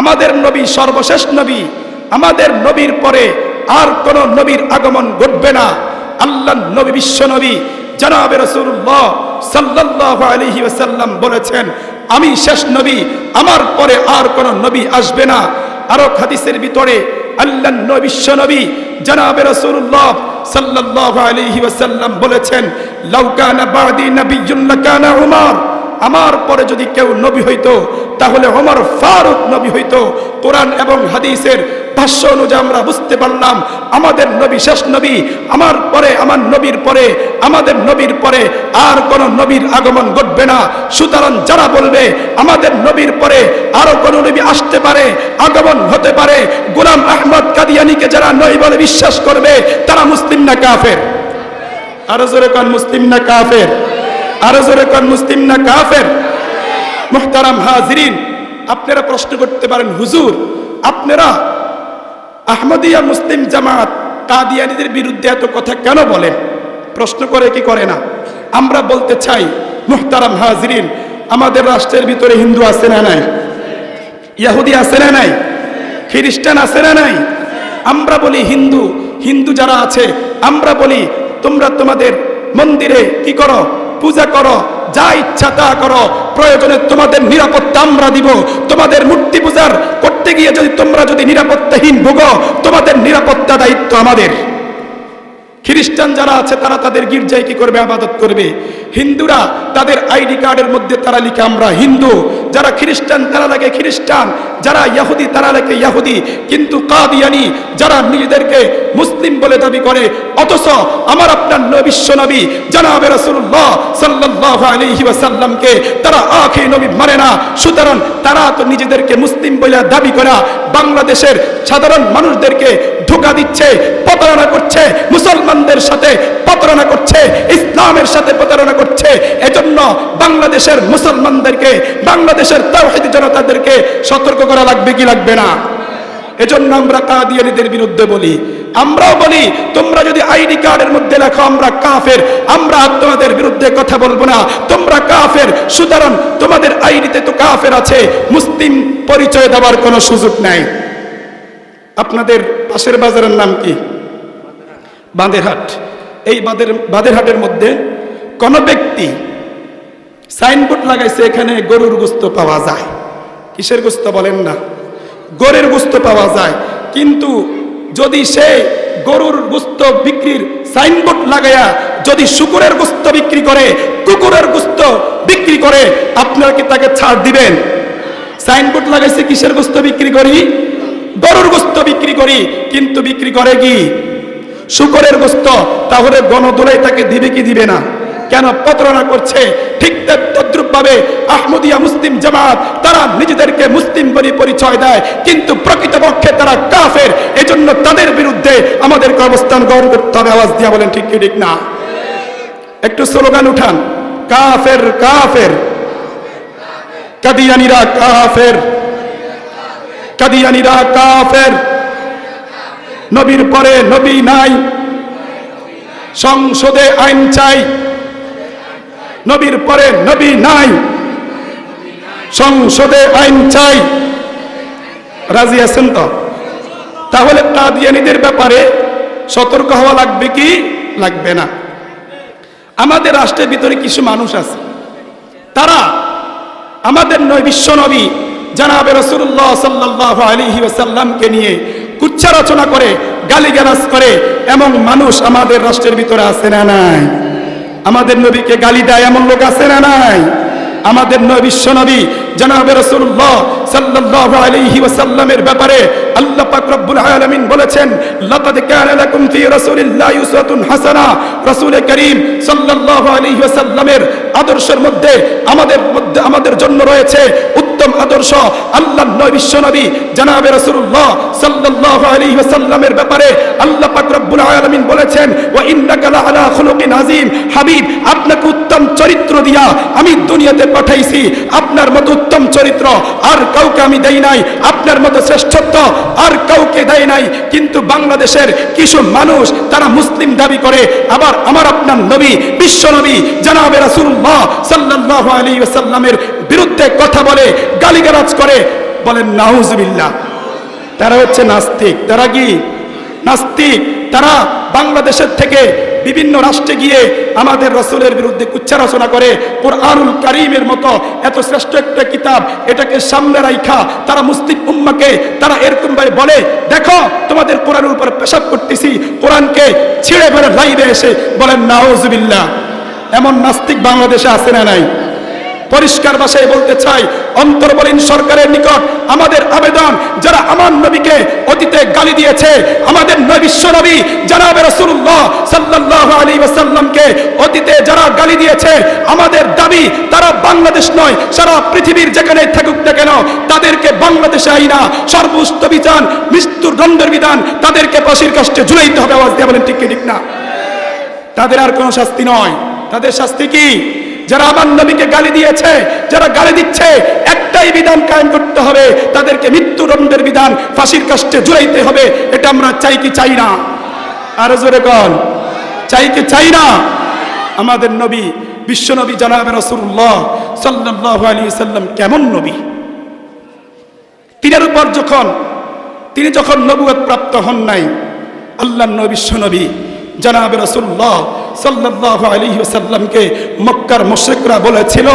আমাদের নবী সর্বশেষ নবী, আমাদের নবীর পরে আর কোন নবীর আগমন ঘটবে না। আল্লাহ নবী বিশ্ব নবী, জনাবে রসুল্লাহ সাল্লাহ আলহি ওসাল্লাম বলেছেন, আমি শেষ নবী, আমার পরে আর কোন নবী আসবে না। আরও হাদিসের ভিতরে আল্লাহ নবী বিশ্ব নবী, জনাবে রসুল্লাহ সাল্লাহ আলহি ওসাল্লাম বলেছেন লাউকানা বাদি নবীন কানা উমার। আমার পরে যদি কেউ নবী হইতো, তাহলে ওমর ফারুক নবী হইতো। কোরআন এবং হাদিসের ভাষ্য অনুযায়ী আমরা বুঝতে পারলাম, আমাদের নবী শেষ নবী, আমার পরে, আমার নবীর পরে, আমাদের নবীর পরে আর কোন নবীর আগমন ঘটবে না। সুতরাং যারা বলবে, আমাদের নবীর পরে আরও কোন নবী আসতে পারে, আগমন হতে পারে, গোলাম আহমদ কাদিয়ানিকে যারা নই বলে বিশ্বাস করবে, তারা মুসলিম না কাফের? আরও জোরে কন, মুসলিম না কাফের? আরও জোরে মুসলিম না কাফের? মুহতারাম হাজিরিন, আপনারা প্রশ্ন করতে পারেন, হুজুর, আপনারা আহমদিয়া মুসলিম জামাত কাদিয়ানিদের বিরুদ্ধে এত কথা কেন বলেন? প্রশ্ন করে কি করে না? আমরা বলতে চাই, মুহতারাম হাজিরিন, আমাদের রাষ্ট্রের ভিতরে হিন্দু আছে না নাই? ইয়াহুদি আছে না নাই? খ্রিস্টান আছে না নাই? আমরা বলি হিন্দু হিন্দু যারা আছে, আমরা বলি, তোমরা তোমাদের মন্দিরে কি করো? পূজা করো, যা ইচ্ছা তা করো। প্রয়োজনে তোমাদের নিরাপত্তা আমরা দিব। তোমাদের মূর্তি পূজার করতে গিয়ে যদি তোমরা যদি নিরাপত্তাহীন ভোগো, তোমাদের নিরাপত্তা দায়িত্ব আমাদের। খ্রিস্টান যারা আছে, তারা তাদের গির্জায় কি করবে? আবাদত করবে। হিন্দুরা তাদের আইডি কার্ডের মধ্যে তারা লিখে, আমরা হিন্দু। যারা খ্রিস্টান, তারা লাগে খ্রিস্টান। যারা ইয়াহুদি, তারা লাগে ইয়াহুদি। কিন্তু কাদিয়ানি, যারা নিজেদেরকে মুসলিম বলে দাবি করে, অথচ আমার আপনার নবী বিশ্ব নবী জানাবে রাসূলুল্লাহ সাল্লাল্লাহু আলাইহি ওয়াসাল্লামকে, তারা আখি নবী মানে না। সুতরাং তারা তো নিজেদেরকে মুসলিম বলে দাবি করা বাংলাদেশের সাধারণ মানুষদেরকে ধোকা দিচ্ছে, প্রতারণা করছে, মুসলমানদের সাথে প্রতারণা করছে ইসলামের সাথে প্রতারণা করছে। এজন্য বাংলাদেশের মুসলমানদেরকে, বাংলাদেশের তাওহীদ জনতাদেরকে সতর্ক করা লাগবে কি লাগবে না? এজন্য আমরা কাদিয়ানিদের বিরুদ্ধে বলি। আমরাও বলি, তোমরা যদি আইডি কার্ডের মধ্যে লেখো আমরা কাফের, আমরা তোমাদের বিরুদ্ধে কথা বলব না। তোমরা কাফের, সুতরাং তোমাদের আইডিতে তো কাফের আছে, মুসলিম পরিচয় দেওয়ার কোনো সুযোগ নাই। আপনাদের পাশের বাজারের নাম কি? বাঁধেরহাট। এই বাঁধের বাঁধেরহাটের মধ্যে কোন ব্যক্তি সাইনবোর্ড লাগাইছে, এখানে গরুর গোস্ত পাওয়া যায়। কিসের গোস্ত বলেন না? গরুর গোস্ত পাওয়া যায়। কিন্তু যদি সে গরুর গোস্ত বিক্রির সাইনবোর্ড লাগাইয়া যদি শুকুরের গোস্ত বিক্রি করে, কুকুরের গোস্ত বিক্রি করে, আপনারা কি তাকে ছাড় দিবেন? সাইনবোর্ড লাগাইছে, কিসের গোস্ত বিক্রি করি? গরুর গোস্ত বিক্রি করি, কিন্তু বিক্রি করে কি? শুকরের গোস্ত, তাহলে গণদোলাই তাকে দিবে কি দিবে না? কেন প্রতারণা করছে? ঠিক তদ্রুপভাবে আহমদিয়া মুসলিম জামাত, তারা নিজেদেরকে মুসলিম বলে পরিচয় দেয়, কিন্তু প্রকৃতপক্ষে তারা কাফের। এজন্য তাদের বিরুদ্ধে আমাদেরকে অবস্থান গ্রহণ করতে হবে। আওয়াজ দিয়া বলেন, ঠিক কি, ঠিক না? একটু স্লোগান উঠান। কাফের কাফের। কাদিয়ানিরা কাফের। কাদিয়ানিরা কাফের। নবীর পরে নবী নাই। সংসদে আইন চাই। নবীর পরে নবী নাই। সংসদে আইন চাই। রাজি আছেন তো? তাহলে কাদিয়ানিদের ব্যাপারে সতর্ক হওয়া লাগবে কি? লাগবে না। আমাদের রাষ্ট্রের ভিতরে কিছু মানুষ আছে। তারা আমাদের নয় বিশ্ব নবী, জানাবে রসুল্লাহ সাল্লাহ আলিহি ওসাল্লামকে নিয়ে কুচ্ছা রচনা করে, গালিগালাজ করে, এমন মানুষ আমাদের রাষ্ট্রের ভিতরে আছে না নাই? আমাদের নবীকে গালি দেয় এমন লোক আছে না নাই? আমাদের বিশ্ব নবী, জানাবে রসুল্লাহ সাল্লাল্লাহু আলাইহি ওয়াসাল্লামের ব্যাপারে আল্লাহ পাক রব্বুল আলামিন বলেছেন, লাকাদ কানা লাকুম ফি রাসূলিল্লাহি উসওয়াতুন হাসানা। রাসূল করিম সাল্লাল্লাহু আলাইহি ওয়াসাল্লামের আদর্শের মধ্যে, আমাদের মধ্যে, আমাদের জন্য রয়েছে উত্তম আদর্শ আল্লাহ নবী বিশ্ব নবী, জানাবে রাসূলুল্লাহ সাল্লাল্লাহু আলাইহি ওয়াসাল্লামের ব্যাপারে আল্লাহ পাক রব্বুল আলামিন বলেছেন লাআলা খুলুকিন আযীম। হাবিব, আপনাকে উত্তম চরিত্র দিয়া আমি দুনিয়াতে পাঠাইছি, আপনার মতো উত্তম চরিত্র আর কাউকে আমি দেই নাই, আপনার মতো শ্রেষ্ঠত্ব আর কাউকে দেয় নাই, কিন্তু বাংলাদেশের কিছু মানুষ তারা মুসলিম দাবি করে, আবার আমার আপনার নবী, বিশ্ব নবী, জানাবে রাসূলুল্লাহ সাল্লাল্লাহু আলাইহি ওয়াসাল্লামের বিরুদ্ধে কথা বলে, গালিগালাজ করে, বলেন, নাউজবিল্লাহ। তারা হচ্ছে নাস্তিক। তারা কি? নাস্তিক। তারা বাংলাদেশের থেকে বিভিন্ন রাষ্ট্রে গিয়ে আমাদের রসুলের বিরুদ্ধে কুচ্ছা রচনা করে। কোরআনুল কারিমের মতো এত শ্রেষ্ঠ একটা কিতাব এটাকে সামনে রাইখা, তারা মুসলিম উম্মাকে তারা এরকম ভাবে বলে, দেখো, তোমাদের কোরআনের উপর পেশাব করতেছি, কোরআনকে ছিঁড়ে ফেলে লাইভে এসে বলেন, নাউজবিল্লাহ। এমন নাস্তিক বাংলাদেশে আছে না নাই? পরিষ্কার ভাষায় বলতে চাই, অন্তর্বলীন সরকারের নিকট আমাদের আবেদন, যারা আমার নবীকে অতীতে গালি দিয়েছে, আমাদের নবিশ্ব নবী জানাবে রসুল্লাহ সাল্লাহ আলী ওয়াসাল্লামকে অতীতে যারা গালি দিয়েছে, আমাদের দাবি তারা বাংলাদেশ নয়, সারা পৃথিবীর যেখানে থাকুক না কেন, তাদেরকে বাংলাদেশে আইনা সর্বোচ্চ বিধান মৃত্যুর দণ্ডের বিধান, তাদেরকে ফাঁসির কাষ্টে ঝুলাইতে হবে, আওয়াজ দিয়ে বলেন ঠিক ঠিক না? তাদের আর কোনো শাস্তি নয়। তাদের শাস্তি কি? যারা আমার নবীকে গালি দিয়েছে, যারা গালি দিচ্ছে, একটাই বিধান কায়েম করতে হবে, তাদেরকে মৃত্যুদণ্ডের বিধান ফাঁসির কাষ্টে জুড়াইতে হবে, এটা আমরা চাই কি চাই না? আর জোরে কন চাই কি চাই না? আমাদের নবী, বিশ্ব নবী জানাবে রসুল্লাহ সাল্লাহ আলী সাল্লাম কেমন নবী? তিনের উপর যখন, তিনি যখন নবুয়ত প্রাপ্ত হন নাই আল্লাহ নবী বিশ্ব নবী জানাবে রসুল্লাহ সাল্লাহ আলী সাল্লামকে মক্কার মুশ্রিকরা বলেছিল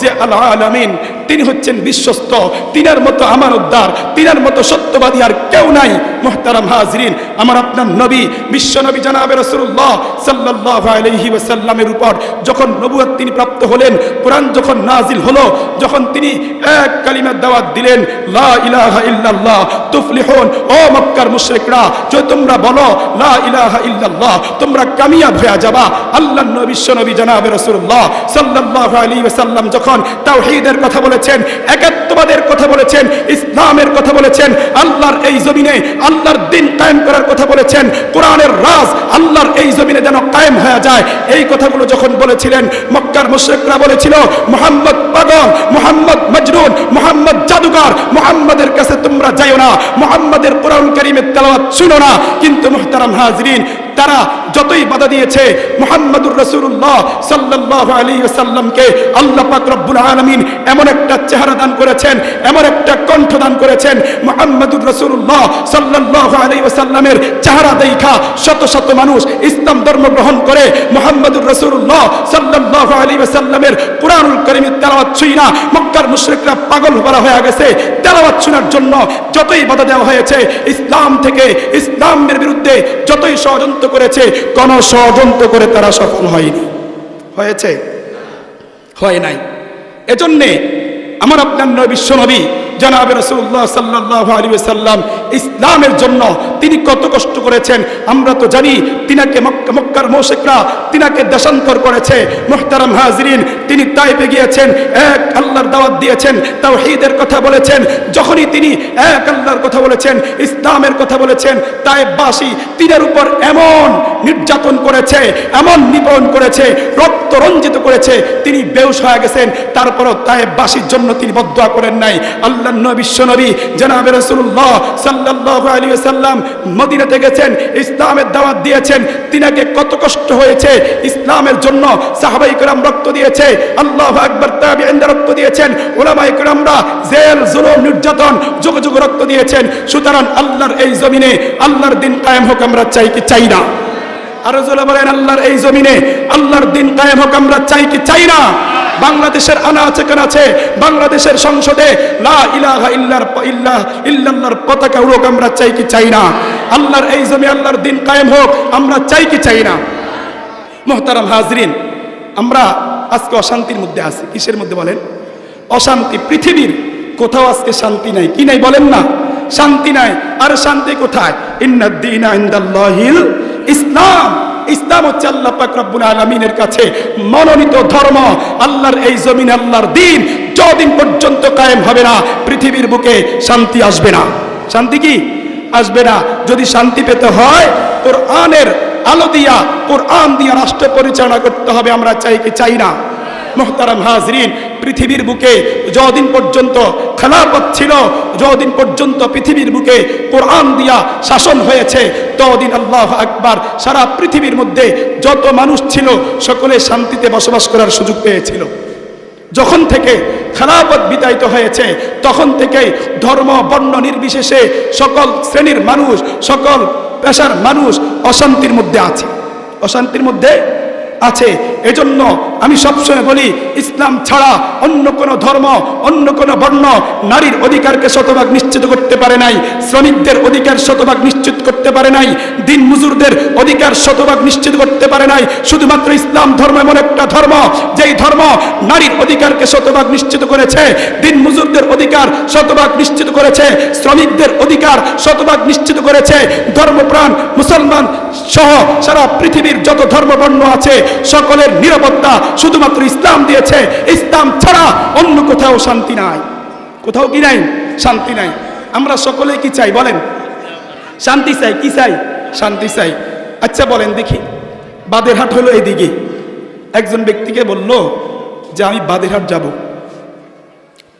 যে, আল্লাহ আলমিন, তিনি হচ্ছেন বিশ্বস্ত, তিনার মতো আমার উদ্ধার তিনার মতো সত্যবাদী আর কেউ নাই। মোহতারাম হাজরিন, আমার আপনার নবী জানাবে রসুল্লাহ সাল্লাহ আলহি উপর। যখন তিনি প্রাপ্ত হলেন, কোরআন যখন নাজিল হলো, যখন তিনি এক কালিমার দাওয়াত দিলেন, লা ইলাহা ইল্লাল্লাহ, তুফলিহুন, ও মক্কার তোমরা বলো, লা ইলাহা ইল্লাল্লাহ, তোমরা কামিয়াব হয়ে যাবা। আল্লাহর এই জমিনে আল্লাহর দিন কায়েম করার কথা বলেছেন, কোরআনের রাজ আল্লাহর এই জমিনে যেন কায়েম হয়ে যায়, এই কথাগুলো যখন বলেছিলেন, মক্কার মুশরিকরা বলেছিল, মোহাম্মদ পাগল, মোহাম্মদ মজরুন মোহাম্মদ জাদুকর মোহাম্মদের কাছে তোমরা যাইও না, মোহাম্মদের কোরআন কারিমের তেলাওয়াত শুনো না। কিন্তু মুহতারাম হাজরিন তারা যতই বাধা দিয়েছে, মোহাম্মদুর রসুল্লাহ সাল্লাহ আলী সাল্লামকে আল্লাহ পাক আলমিন এমন একটা চেহারা দান করেছেন, এমন একটা কণ্ঠ দান করেছেন, মোহাম্মদুর রসুল্লাহ সাল্লাহ আলী সাল্লামের চেহারা দেখা শত শত মানুষ ইসলাম ধর্ম গ্রহণ করে, মোহাম্মদুর রসুল্লাহ সাল্লাহ আলী সাল্লামের কোরআনুল করিমের তেলাওয়াত ছুই না, মক্কার মুশরিকরা পাগল ভরা হয়ে গেছে। তেলাওয়াত শোনার জন্য যতই বাধা দেওয়া হয়েছে, ইসলাম থেকে ইসলামের বিরুদ্ধে যতই ষড়যন্ত্র করেছে, কোন ষড়যন্ত্র করে তারা সফল হয়নি। হয়েছে? হয় নাই। এজন্যে আমার আপনার বিশ্ব নবী জানাবে রসুল্লাহ সাল্লাহ আলী সাল্লাম ইসলামের জন্য তিনি কত কষ্ট করেছেন? আমরা তো জানি তিনাকে মক্কার মৌসিকরা তিনাকে দেশান্তর করেছে। মোহতারাম হাজরিন, তিনি তাইপে গিয়েছেন এক আল্লাহর দাওয়াত দিয়েছেন তাও হিদের কথা বলেছেন, যখনই তিনি এক আল্লাহর কথা বলেছেন, ইসলামের কথা বলেছেন তাইবাসী তিনের উপর এমন নির্যাতন করেছে, এমন নিপন করেছে, রক্ত রঞ্জিত করেছে, তিনি বেউস হয়ে গেছেন, তারপরও তাইবাসীর জন্য তিনি বদয়া করেন নাই। আল্লাহ প্রাধান্য বিশ্বনবী জনাব রসুল্লাহ সাল্লাহ আলী সাল্লাম মদিনাতে গেছেন, ইসলামের দাওয়াত দিয়েছেন। তিনাকে কত কষ্ট হয়েছে, ইসলামের জন্য সাহাবাই করাম রক্ত দিয়েছে, আল্লাহ আকবর তাবিন্দা রক্ত দিয়েছেন ওলামাই করামরা জেল, জুলুম, নির্যাতন, যুগ যুগ রক্ত দিয়েছেন। সুতরাং আল্লাহর এই জমিনে আল্লাহর দিন কায়েম হোক, আমরা চাই কি চাই না। আরও জোলা বলেন, আল্লাহর এই জমিনে আল্লাহর দিন কায়েম হোক, আমরা চাই কি চাই না। বাংলাদেশের আনা আছে, কেন আছে। বাংলাদেশের সংসদে লা ইলাহা ইল্লার ইল্লাহ, ইল্লাল্লাহর পতাকা উড়ুক, আমরা চাই কি চাই না। আল্লাহর এই জমি আল্লাহর দিন কায়েম হোক, আমরা চাই কি চাই না। মোহতারাম হাজরিন, আমরা আজকে অশান্তির মধ্যে আছি। কিসের মধ্যে বলেন? অশান্তি পৃথিবীর। কোথাও আজকে শান্তি নাই। কি নাই বলেন না? শান্তি নাই। আর শান্তি কোথায়? ইন্নাদ্দিনা ইসলাম। ইসলাম হচ্ছে আল্লাহ পাক রব্বুল আলামিনের কাছে মনোনীত ধর্ম। আল্লাহর এই জমিন, আল্লাহর দিন যদিন পর্যন্ত কায়েম হবে না, পৃথিবীর বুকে শান্তি আসবে না। শান্তি কি? আসবে না। যদি শান্তি পেতে হয়, কোরআনের আলো দিয়া, কোরআন দিয়া রাষ্ট্র পরিচালনা করতে হবে, আমরা চাই কি চাই না? মোহতারাম হাজরিন, পৃথিবীর বুকে যতদিন পর্যন্ত খেলাপথ ছিল, যতদিন পর্যন্ত পৃথিবীর বুকে কোরআন দিয়া শাসন হয়েছে, ততদিন আল্লাহ আকবার সারা পৃথিবীর মধ্যে যত মানুষ ছিল, সকলে শান্তিতে বসবাস করার সুযোগ পেয়েছিল। যখন থেকে খেলাফত বিতাড়িত হয়েছে, তখন থেকে ধর্ম, বর্ণ নির্বিশেষে সকল শ্রেণির মানুষ, সকল পেশার মানুষ অশান্তির মধ্যে আছে। অশান্তির মধ্যে আছে। এজন্য আমি সবসময় বলি, ইসলাম ছাড়া অন্য কোনো ধর্ম, অন্য কোনো বর্ণ নারীর অধিকারকে শতভাগ নিশ্চিত করতে পারে নাই, শ্রমিকদের অধিকার শতভাগ নিশ্চিত করতে পারে নাই, দিন মজুরদের অধিকার শতভাগ নিশ্চিত করতে পারে নাই, শুধুমাত্র ইসলাম ধর্ম এমন একটা ধর্ম, যেই ধর্ম নারীর অধিকারকে শতভাগ নিশ্চিত করেছে, দিন মজুরদের অধিকার শতভাগ নিশ্চিত করেছে, শ্রমিকদের অধিকার শতভাগ নিশ্চিত করেছে, ধর্মপ্রাণ, মুসলমান সহ সারা পৃথিবীর যত ধর্মবর্ণ আছে, সকলের নিরাপত্তা শুধুমাত্র ইসলাম দিয়েছে। ইসলাম ছাড়া অন্য কোথাও শান্তি নাই। কোথাও কি নাই? শান্তি নাই। আমরা সকলে কি চাই বলেন? শান্তি চাই, কি চাই? শান্তি চাই। আচ্ছা বলেন দেখি। বাদেরহাট হলো এদিকে একজন ব্যক্তিকে বলল যে আমি বাদেরহাট যাব।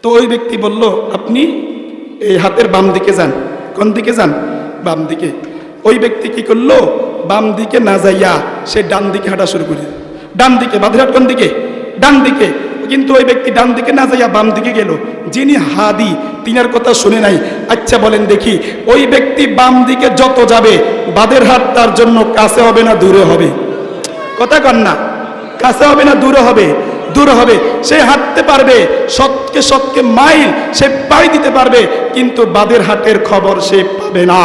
তো ওই ব্যক্তি বলল, আপনি এই হাতের বাম দিকে যান। কোন দিকে যান? বাম দিকে। ওই ব্যক্তি কি করল? বাম দিকে না যাইয়া সে ডান দিকে হাঁটা শুরু করে দিল। ডান দিকে বাদেরহাট কোন দিকে, ডান দিকে। কিন্তু ওই ব্যক্তি ডান দিকে না যাইয়া বাম দিকে গেল। যিনি হাদি, তিনার কথা শুনে নাই। আচ্ছা বলেন দেখি, ওই ব্যক্তি বাম দিকে যত যাবে, বাদেরহাট তার জন্য কাছে হবে না দূরে হবে? কথা কন না। কাছে হবে না দূরে হবে? দূরে হবে। সে হাঁটতে পারবে, সৎকে সৎকে মাইল সে পাই দিতে পারবে, কিন্তু বাদের হাটের খবর সে পাবে না।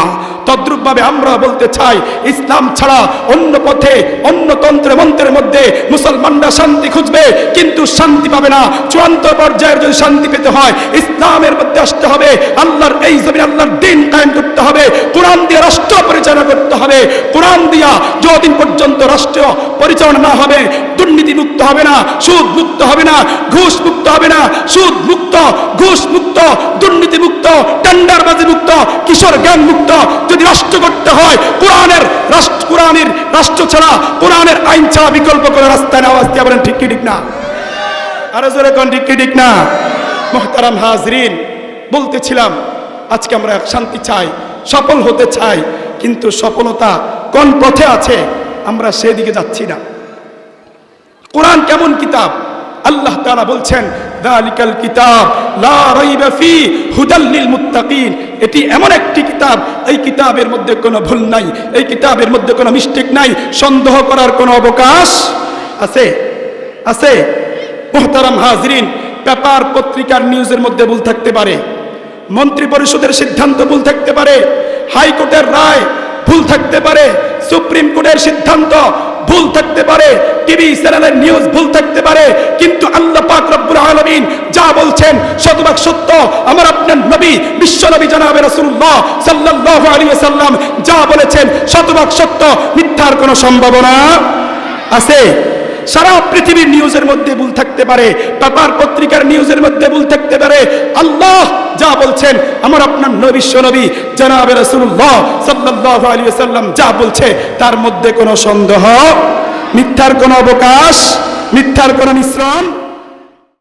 তদ্রুপভাবে আমরা বলতে চাই, ইসলাম ছাড়া অন্য পথে, অন্য তন্ত্রে, মন্ত্রের মধ্যে মুসলমানরা শান্তি খুঁজবে, কিন্তু শান্তি পাবে না। চূড়ান্ত পর্যায়ের যদি শান্তি পেতে হয়, ইসলামের মধ্যে আসতে হবে, আল্লাহর এই জমিন, আল্লাহর দিন কায়েম করতে হবে, কোরআন দিয়ে রাষ্ট্র পরিচালনা করতে হবে। কোরআন দিয়া যতদিন পর্যন্ত রাষ্ট্র পরিচালনা না হবে, দুর্নীতি মুক্ত হবে না, সুদ মুক্ত হবে না, ঘুষ মুক্ত হবে না, সুদ মুক্ত, ঘুষ মুক্ত, দুর্নীতি মুক্ত, টেন্ডারবাজি মুক্ত, কিশোর জ্ঞান মুক্ত, যদি রাষ্ট্র করতে হয়। কোরআনের রাষ্ট্র কোরআনের রাষ্ট্র ছাড়া, কোরআনের আইন ছাড়া বিকল্প করে রাস্তায় নেওয়া আসতে বলেন, ঠিক কি ঠিক না? আরও জোরে কোন, ঠিক কি ঠিক না? মোহতারাম হাজরিন, বলতেছিলাম, আজকে আমরা শান্তি চাই, সফল হতে চাই, কিন্তু সফলতা কোন পথে আছে, আমরা সেদিকে যাচ্ছি না। কোরআন কেমন কিতাব? আল্লাহ তাআলা বলছেন দালিকাল কিতাব, লা রাইবা ফি হুদাল লিল এটি এমন একটি কিতাব, এই কিতাবের মধ্যে কোনো ভুল নাই, এই কিতাবের মধ্যে কোনো মিস্টেক নাই, সন্দেহ করার কোনো অবকাশ আছে? আছে? মোহতারাম হাজরিন, পেপার পত্রিকার নিউজের মধ্যে ভুল থাকতে পারে। মন্ত্রী পরিষদের সিদ্ধান্ত ভুল থাকতে পারে। হাইকোর্টের রায় ভুল থাকতে পারে। সুপ্রিম কোর্টের সিদ্ধান্ত ভুল থাকতে পারে টিভি চ্যানেলের নিউজ ভুল থাকতে পারে, কিন্তু আল্লাহ পাক রব্বুল আলামিন যা বলছেন শতভাগ সত্য। আমার আপনার নবী, বিশ্ব নবী জানাবে রাসূলুল্লাহ সাল্লাল্লাহু আলাইহি ওয়াসাল্লাম যা বলেছেন শতভাগ সত্য। মিথ্যার কোনো সম্ভাবনা আছে? সারা পৃথিবীর নিউজের মধ্যে ভুল থাকতে পারে, পেপার পত্রিকার নিউজের মধ্যে ভুল থাকতে পারে। আল্লাহ যা বলছেন, আমার আপনার নবিশ্ব নবী জনাবে রসুল্লাহ সাল্লাহ আলী সাল্লাম যা বলছে, তার মধ্যে কোনো সন্দেহ, মিথ্যার কোনো অবকাশ, মিথ্যার কোনো মিশ্রণ